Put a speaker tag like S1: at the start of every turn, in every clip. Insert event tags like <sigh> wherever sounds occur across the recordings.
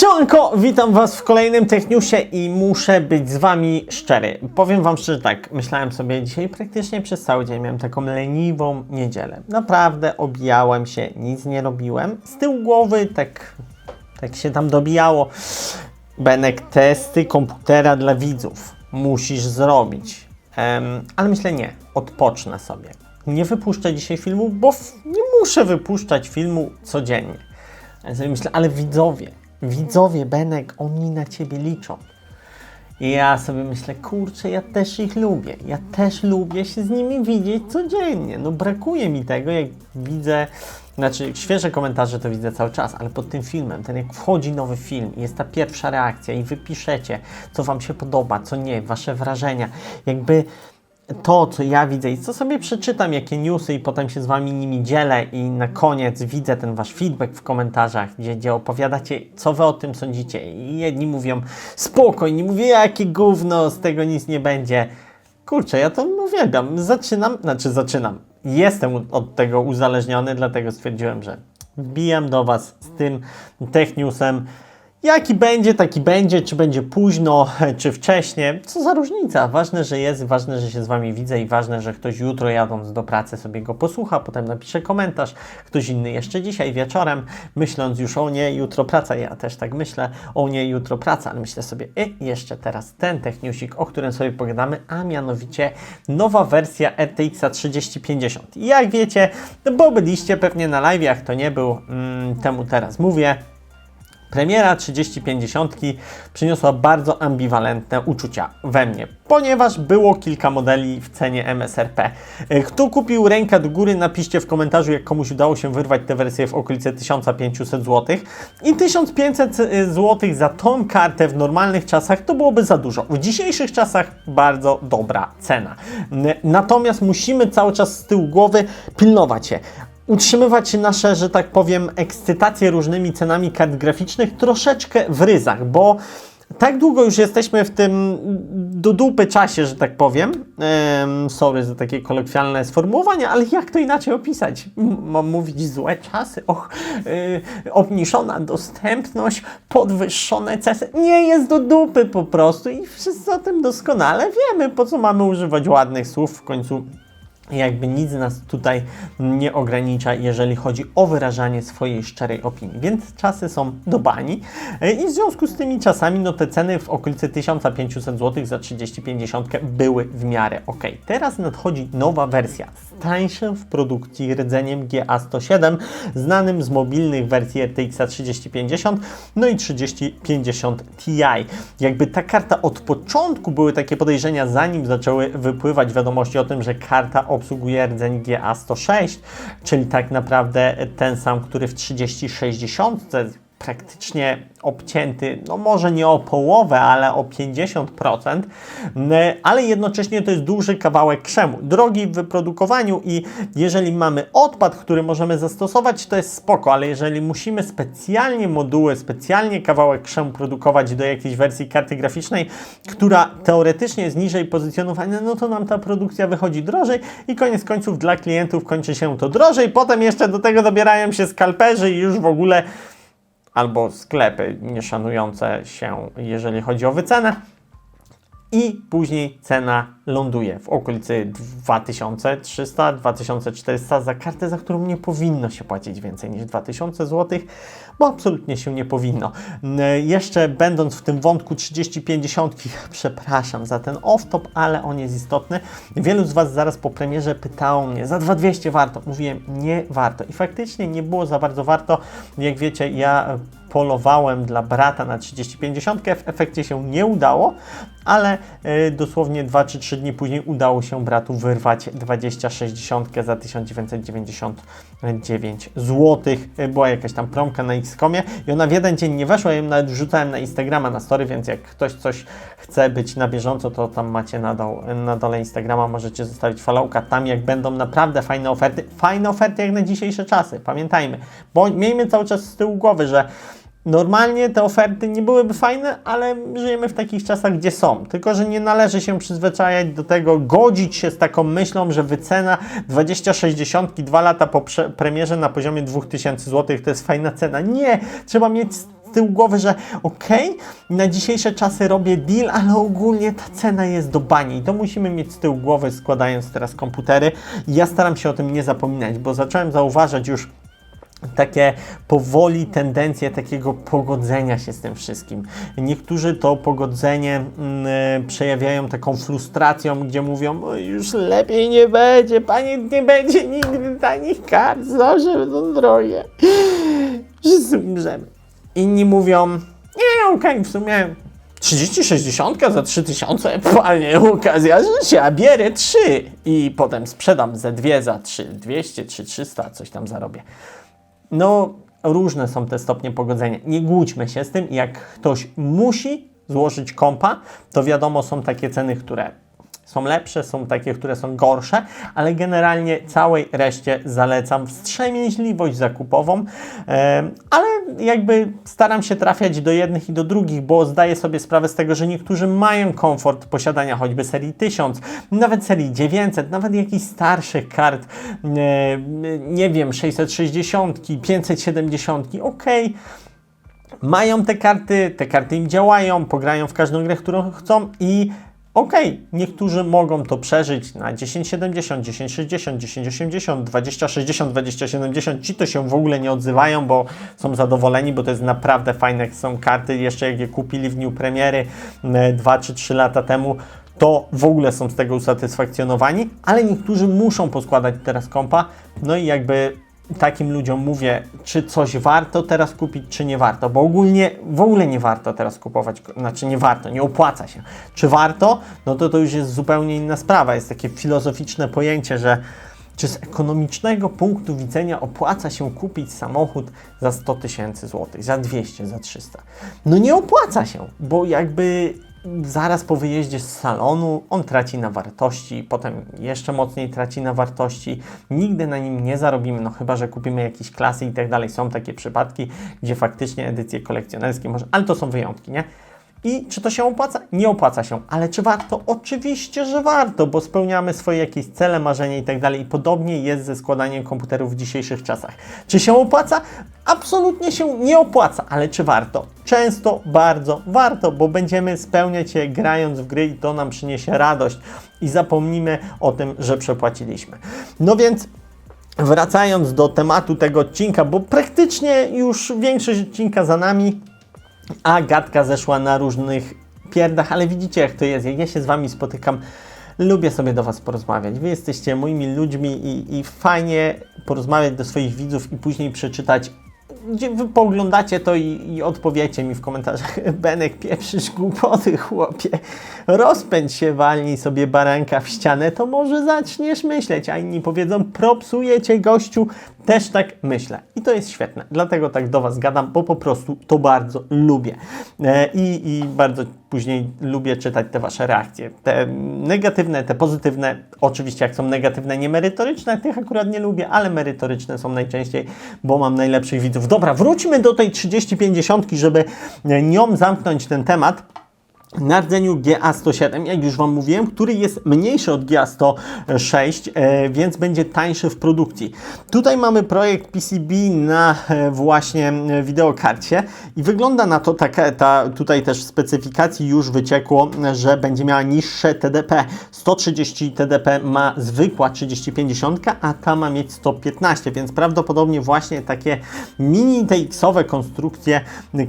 S1: Siemanko, witam Was w kolejnym Techniusie i muszę być z Wami szczery. Powiem Wam szczerze tak, myślałem sobie dzisiaj praktycznie przez cały dzień, miałem taką leniwą niedzielę. Naprawdę obijałem się, nic nie robiłem. Z tyłu głowy tak, tak się tam dobijało. Benek, testy komputera dla widzów musisz zrobić. Em, ale myślę nie, odpocznę sobie. Nie wypuszczę dzisiaj filmu, bo nie muszę wypuszczać filmu codziennie. Ja myślę, ale widzowie, widzowie, Benek, oni na ciebie liczą. I ja sobie myślę, kurczę, ja też ich lubię. Ja też lubię się z nimi widzieć codziennie. No brakuje mi tego, jak widzę, znaczy świeże komentarze to widzę cały czas, ale pod tym filmem, ten jak wchodzi nowy film i jest ta pierwsza reakcja i wy piszecie, co wam się podoba, co nie, wasze wrażenia, jakby to, co ja widzę i co sobie przeczytam, jakie newsy i potem się z Wami nimi dzielę i na koniec widzę ten Wasz feedback w komentarzach, gdzie, gdzie opowiadacie, co Wy o tym sądzicie i jedni mówią spoko, inni mówią, jakie gówno, z tego nic nie będzie. Kurczę, ja to uwielbiam. Zaczynam, znaczy zaczynam. Jestem od tego uzależniony, dlatego stwierdziłem, że wbijam do Was z tym tech newsem. Jaki będzie, taki będzie, czy będzie późno, <laughs> czy wcześnie, co za różnica. Ważne, że jest, ważne, że się z Wami widzę i ważne, że ktoś jutro jadąc do pracy sobie go posłucha, potem napisze komentarz, ktoś inny jeszcze dzisiaj wieczorem, myśląc już o nie, jutro praca, ja też tak myślę, o nie, jutro praca, ale myślę sobie, i jeszcze teraz ten techniusik, o którym sobie pogadamy, a mianowicie nowa wersja RTX 3050. I jak wiecie, bo byliście pewnie na live, jak to nie był, mm, temu teraz mówię, Premiera 3050 przyniosła bardzo ambiwalentne uczucia we mnie, ponieważ było kilka modeli w cenie MSRP. E, Kto kupił rękę do góry, napiszcie w komentarzu, jak komuś udało się wyrwać tę wersję w okolice 1500 zł. I 1500 zł za tą kartę w normalnych czasach to byłoby za dużo. W dzisiejszych czasach bardzo dobra cena. N- Natomiast musimy cały czas z tyłu głowy pilnować się utrzymywać nasze, że tak powiem, ekscytacje różnymi cenami kart graficznych troszeczkę w ryzach, bo tak długo już jesteśmy w tym do dupy czasie, że tak powiem. Sorry za takie kolokwialne sformułowanie, ale jak to inaczej opisać? Mam mówić złe czasy, och, yy, obniżona dostępność, podwyższone ceny. Nie jest do dupy po prostu i wszyscy o tym doskonale wiemy, po co mamy używać ładnych słów w końcu jakby nic nas tutaj nie ogranicza, jeżeli chodzi o wyrażanie swojej szczerej opinii. Więc czasy są do bani i w związku z tymi czasami no te ceny w okolicy 1500 zł za 3050 były w miarę ok. Teraz nadchodzi nowa wersja z tańszym w produkcji rdzeniem GA107, znanym z mobilnych wersji RTX 3050, no i 3050 Ti. Jakby ta karta od początku były takie podejrzenia, zanim zaczęły wypływać wiadomości o tym, że karta obsługuje rdzeń GA106, czyli tak naprawdę ten sam, który w 3060 praktycznie obcięty, no może nie o połowę, ale o 50%, n- ale jednocześnie to jest duży kawałek krzemu, drogi w wyprodukowaniu i jeżeli mamy odpad, który możemy zastosować, to jest spoko, ale jeżeli musimy specjalnie moduły, specjalnie kawałek krzemu produkować do jakiejś wersji karty graficznej, która teoretycznie jest niżej pozycjonowana, no to nam ta produkcja wychodzi drożej i koniec końców dla klientów kończy się to drożej, potem jeszcze do tego dobierają się skalperzy i już w ogóle albo sklepy nieszanujące się, jeżeli chodzi o wycenę. I później cena ląduje w okolicy 2300-2400 za kartę, za którą nie powinno się płacić więcej niż 2000 zł, bo absolutnie się nie powinno. Jeszcze będąc w tym wątku 3050, <laughs> przepraszam za ten off-top, ale on jest istotny. Wielu z Was zaraz po premierze pytało mnie, za 2200 warto? Mówiłem, nie warto. I faktycznie nie było za bardzo warto. Jak wiecie, ja polowałem dla brata na 3050, w efekcie się nie udało, ale y, dosłownie 2 czy 3 dni później udało się bratu wyrwać 2060 za 1999 zł. Y, Była jakaś tam promka na Xcomie i ona w jeden dzień nie weszła, ja ją nawet wrzucałem na Instagrama, na story, więc jak ktoś coś chce być na bieżąco, to tam macie na, dole, na dole Instagrama, możecie zostawić followka tam, jak będą naprawdę fajne oferty. Fajne oferty jak na dzisiejsze czasy, pamiętajmy, bo miejmy cały czas z tyłu głowy, że Normalnie te oferty nie byłyby fajne, ale żyjemy w takich czasach, gdzie są. Tylko, że nie należy się przyzwyczajać do tego, godzić się z taką myślą, że wycena 2060 dwa lata po premierze na poziomie 2000 zł to jest fajna cena. Nie! Trzeba mieć tyłu głowy, że okej, na dzisiejsze czasy robię deal, ale ogólnie ta cena jest do bani i to musimy mieć z tyłu głowy składając teraz komputery. Ja staram się o tym nie zapominać, bo zacząłem zauważać już takie powoli tendencje takiego pogodzenia się z tym wszystkim. Niektórzy to pogodzenie mm, przejawiają taką frustracją, gdzie mówią, już lepiej nie będzie, panie, nie będzie nigdy tanich kart, zawsze będą drogie. Wszyscy umrzemy. Inni mówią, nie, okej, w sumie 30-60 za 3000, panie, okazja życia, bierę 3 i potem sprzedam ze dwie za 3, 200, 300, coś tam zarobię. No, różne są te stopnie pogodzenia. Nie głódźmy się z tym. Jak ktoś musi złożyć kompa, to wiadomo, są takie ceny, które są lepsze, są takie, które są gorsze, ale generalnie całej reszcie zalecam wstrzemięźliwość zakupową, ale jakby staram się trafiać do jednych i do drugich, bo zdaję sobie sprawę z tego, że niektórzy mają komfort posiadania choćby serii 1000, nawet serii 900, nawet jakichś starszych kart, nie wiem, 660, 570, okej. Mają te karty, te karty im działają, pograją w każdą grę, którą chcą i okej, niektórzy mogą to przeżyć na 1070, 1060, 1080, 2060, 2070. Ci to się w ogóle nie odzywają, bo są zadowoleni, bo to jest naprawdę fajne. Są karty, jeszcze jak je kupili w dniu premiery 2 czy 3 lata temu, to w ogóle są z tego usatysfakcjonowani, ale niektórzy muszą poskładać teraz kompa, no i jakby takim ludziom mówię, czy coś warto teraz kupić, czy nie warto, bo ogólnie w ogóle nie warto teraz kupować, znaczy nie warto, nie opłaca się. Czy warto? No to to już jest zupełnie inna sprawa, jest takie filozoficzne pojęcie, że czy z ekonomicznego punktu widzenia opłaca się kupić samochód za 100 tysięcy złotych, za 200, za 300? No nie opłaca się, bo jakby zaraz po wyjeździe z salonu on traci na wartości, potem jeszcze mocniej traci na wartości. Nigdy na nim nie zarobimy, no chyba, że kupimy jakieś klasy i tak dalej. Są takie przypadki, gdzie faktycznie edycje kolekcjonerskie może, ale to są wyjątki, nie? I czy to się opłaca? Nie opłaca się. Ale czy warto? Oczywiście, że warto, bo spełniamy swoje jakieś cele, marzenia i tak dalej. I podobnie jest ze składaniem komputerów w dzisiejszych czasach. Czy się opłaca? Absolutnie się nie opłaca, ale czy warto? Często bardzo warto, bo będziemy spełniać je grając w gry i to nam przyniesie radość i zapomnimy o tym, że przepłaciliśmy. No więc wracając do tematu tego odcinka, bo praktycznie już większość odcinka za nami, a gadka zeszła na różnych pierdach, ale widzicie jak to jest. Jak ja się z Wami spotykam, lubię sobie do Was porozmawiać. Wy jesteście moimi ludźmi i, i fajnie porozmawiać do swoich widzów i później przeczytać gdzie wy pooglądacie to i, i odpowiecie mi w komentarzach. <laughs> Benek, pieprzysz głupoty, chłopie. Rozpędź się, walnij sobie baranka w ścianę, to może zaczniesz myśleć, a inni powiedzą, propsujecie gościu. Też tak myślę. I to jest świetne. Dlatego tak do Was gadam, bo po prostu to bardzo lubię. E, i, I bardzo później lubię czytać te Wasze reakcje. Te negatywne, te pozytywne. Oczywiście jak są negatywne, niemerytoryczne, tych akurat nie lubię, ale merytoryczne są najczęściej, bo mam najlepszych widzów. Dobra, wróćmy do tej 30-50, żeby nią zamknąć ten temat na rdzeniu GA107, jak już Wam mówiłem, który jest mniejszy od GA106, e, więc będzie tańszy w produkcji. Tutaj mamy projekt PCB na e, właśnie wideokarcie i wygląda na to, taka, ta, tutaj też w specyfikacji już wyciekło, że będzie miała niższe TDP. 130 TDP ma zwykła 3050, a ta ma mieć 115, więc prawdopodobnie właśnie takie mini TX-owe konstrukcje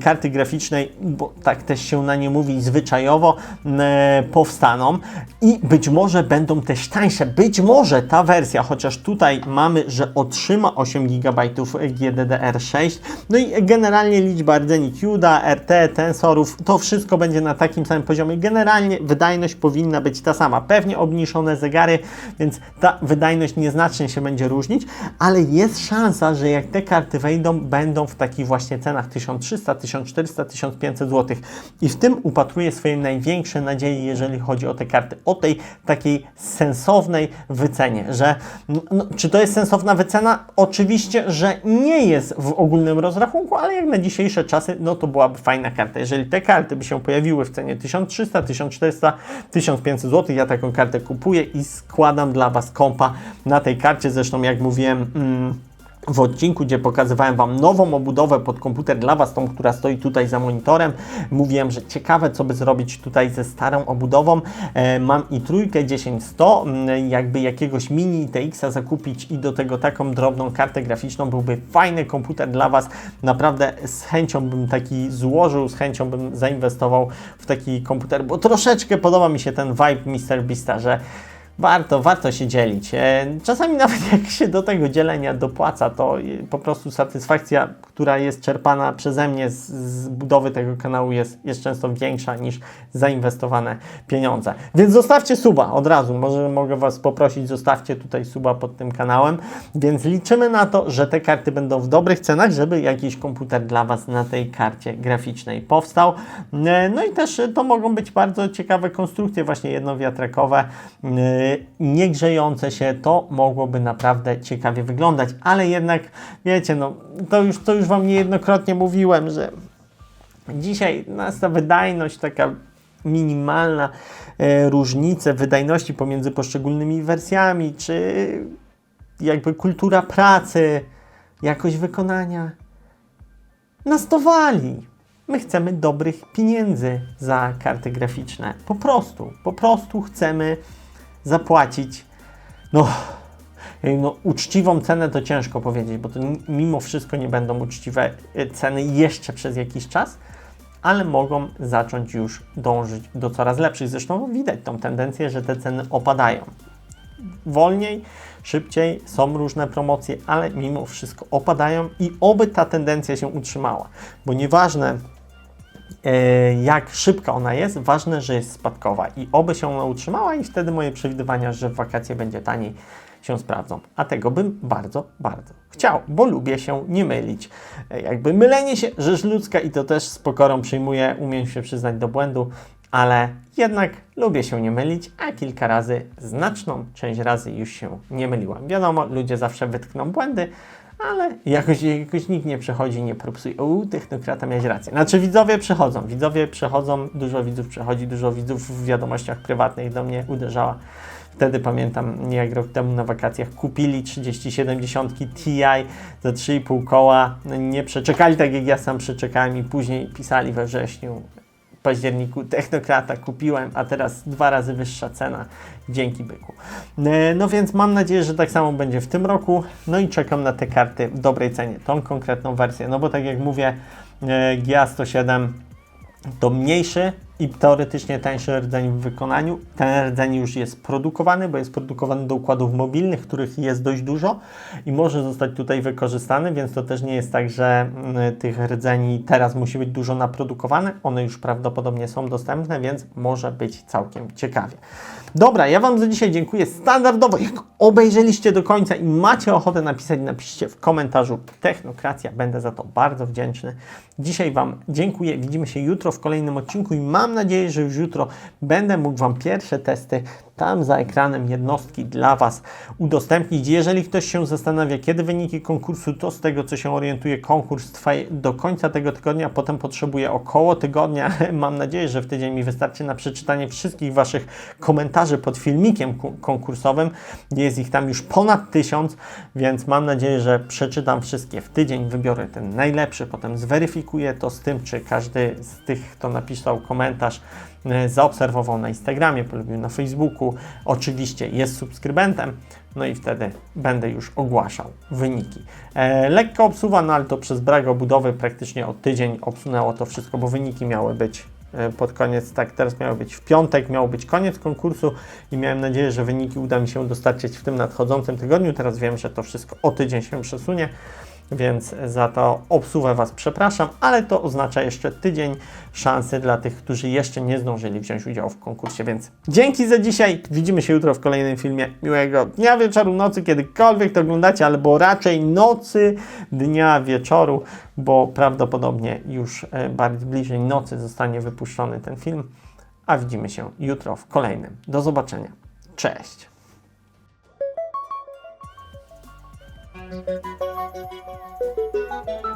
S1: karty graficznej, bo tak też się na nie mówi zwyczajnie, zwyczajowo e, powstaną i być może będą też tańsze. Być może ta wersja, chociaż tutaj mamy, że otrzyma 8 GB GDDR6, no i generalnie liczba rdzeni CUDA, RT, tensorów, to wszystko będzie na takim samym poziomie. Generalnie wydajność powinna być ta sama. Pewnie obniżone zegary, więc ta wydajność nieznacznie się będzie różnić, ale jest szansa, że jak te karty wejdą, będą w takich właśnie cenach 1300, 1400, 1500 zł. I w tym upatruję swoje największe nadzieje, jeżeli chodzi o te karty, o tej takiej sensownej wycenie, że no, czy to jest sensowna wycena? Oczywiście, że nie jest w ogólnym rozrachunku, ale jak na dzisiejsze czasy, no to byłaby fajna karta. Jeżeli te karty by się pojawiły w cenie 1300, 1400, 1500 zł, ja taką kartę kupuję i składam dla Was kompa na tej karcie, zresztą jak mówiłem, mm, w odcinku, gdzie pokazywałem Wam nową obudowę pod komputer dla Was, tą, która stoi tutaj za monitorem. Mówiłem, że ciekawe, co by zrobić tutaj ze starą obudową. E, mam i trójkę 10100, mm, jakby jakiegoś mini TX-a zakupić i do tego taką drobną kartę graficzną, byłby fajny komputer dla Was. Naprawdę z chęcią bym taki złożył, z chęcią bym zainwestował w taki komputer, bo troszeczkę podoba mi się ten vibe Mr. Beasta, że Warto, warto się dzielić. E, Czasami nawet <laughs> jak się do tego dzielenia dopłaca, to e, po prostu satysfakcja, która jest czerpana przeze mnie z, z budowy tego kanału jest, jest często większa niż zainwestowane pieniądze. Więc zostawcie suba od razu. Może mogę Was poprosić, zostawcie tutaj suba pod tym kanałem. Więc liczymy na to, że te karty będą w dobrych cenach, żeby jakiś komputer dla Was na tej karcie graficznej powstał. E, No i też e, to mogą być bardzo ciekawe konstrukcje, właśnie jednowiatrakowe, e, niegrzejące się. To mogłoby naprawdę ciekawie wyglądać, ale jednak wiecie, no to już, to już Wam niejednokrotnie mówiłem, że dzisiaj nas ta wydajność taka minimalna, e, różnice wydajności pomiędzy poszczególnymi wersjami, czy jakby kultura pracy, jakość wykonania nas to wali. My chcemy dobrych pieniędzy za karty graficzne. Po prostu, po prostu chcemy zapłacić, no, no uczciwą cenę to ciężko powiedzieć, bo to mimo wszystko nie będą uczciwe e, ceny jeszcze przez jakiś czas, ale mogą zacząć już dążyć do coraz lepszych. Zresztą widać tą tendencję, że te ceny opadają wolniej, szybciej, są różne promocje, ale mimo wszystko opadają i oby ta tendencja się utrzymała, bo nieważne jak szybka ona jest, ważne, że jest spadkowa i oby się ona utrzymała i wtedy moje przewidywania, że w wakacje będzie taniej się sprawdzą. A tego bym bardzo, bardzo chciał, bo lubię się nie mylić. E, Jakby mylenie się, rzecz ludzka i to też z pokorą przyjmuję, umiem się przyznać do błędu, ale jednak lubię się nie mylić, a kilka razy, znaczną część razy już się nie myliłam. Wiadomo, ludzie zawsze wytkną błędy, ale jakoś, jakoś nikt nie przechodzi, nie propsuje. U, technokrata miałeś rację. Znaczy widzowie przychodzą, widzowie przychodzą, dużo widzów przychodzi, dużo widzów w wiadomościach prywatnych do mnie uderzała. Wtedy pamiętam, jak rok temu na wakacjach kupili 3070 Ti za 3,5 koła. Nie przeczekali tak jak ja sam przeczekałem i później pisali we wrześniu, październiku Technokrata kupiłem, a teraz dwa razy wyższa cena. Dzięki byku. E, No więc mam nadzieję, że tak samo będzie w tym roku. No i czekam na te karty w dobrej cenie, tą konkretną wersję. No bo tak jak mówię, e, GA107 to mniejszy i teoretycznie tańszy rdzeń w wykonaniu. Ten rdzeń już jest produkowany, bo jest produkowany do układów mobilnych, których jest dość dużo i może zostać tutaj wykorzystany, więc to też nie jest tak, że mm, tych rdzeni teraz musi być dużo naprodukowane. One już prawdopodobnie są dostępne, więc może być całkiem ciekawie. Dobra, ja Wam za dzisiaj dziękuję. Standardowo, jak obejrzeliście do końca i macie ochotę napisać, napiszcie w komentarzu Technokracja. Będę za to bardzo wdzięczny. Dzisiaj Wam dziękuję. Widzimy się jutro w kolejnym odcinku i mam nadzieję, że już jutro będę mógł Wam pierwsze testy tam za ekranem jednostki dla Was udostępnić. Jeżeli ktoś się zastanawia, kiedy wyniki konkursu, to z tego co się orientuje, konkurs trwa do końca tego tygodnia, potem potrzebuje około tygodnia. <laughs> Mam nadzieję, że w tydzień mi wystarczy na przeczytanie wszystkich Waszych komentarzy pod filmikiem ku- konkursowym. Jest ich tam już ponad tysiąc, więc mam nadzieję, że przeczytam wszystkie w tydzień, wybiorę ten najlepszy, potem zweryfikuję to z tym, czy każdy z tych, kto napisał komentarz, zaobserwował na Instagramie, polubił na Facebooku, oczywiście jest subskrybentem, no i wtedy będę już ogłaszał wyniki. E, lekko obsuwa, no ale to przez brak obudowy praktycznie o tydzień obsunęło to wszystko, bo wyniki miały być e, pod koniec, tak teraz miało być w piątek, miał być koniec konkursu i miałem nadzieję, że wyniki uda mi się dostarczyć w tym nadchodzącym tygodniu. Teraz wiem, że to wszystko o tydzień się przesunie, więc za to obsuwę Was przepraszam, ale to oznacza jeszcze tydzień szansy dla tych, którzy jeszcze nie zdążyli wziąć udziału w konkursie, więc dzięki za dzisiaj, widzimy się jutro w kolejnym filmie. Miłego dnia, wieczoru, nocy, kiedykolwiek to oglądacie, albo raczej nocy, dnia, wieczoru, bo prawdopodobnie już e, bardziej bliżej nocy zostanie wypuszczony ten film, a widzimy się jutro w kolejnym. Do zobaczenia. Cześć!
S2: Música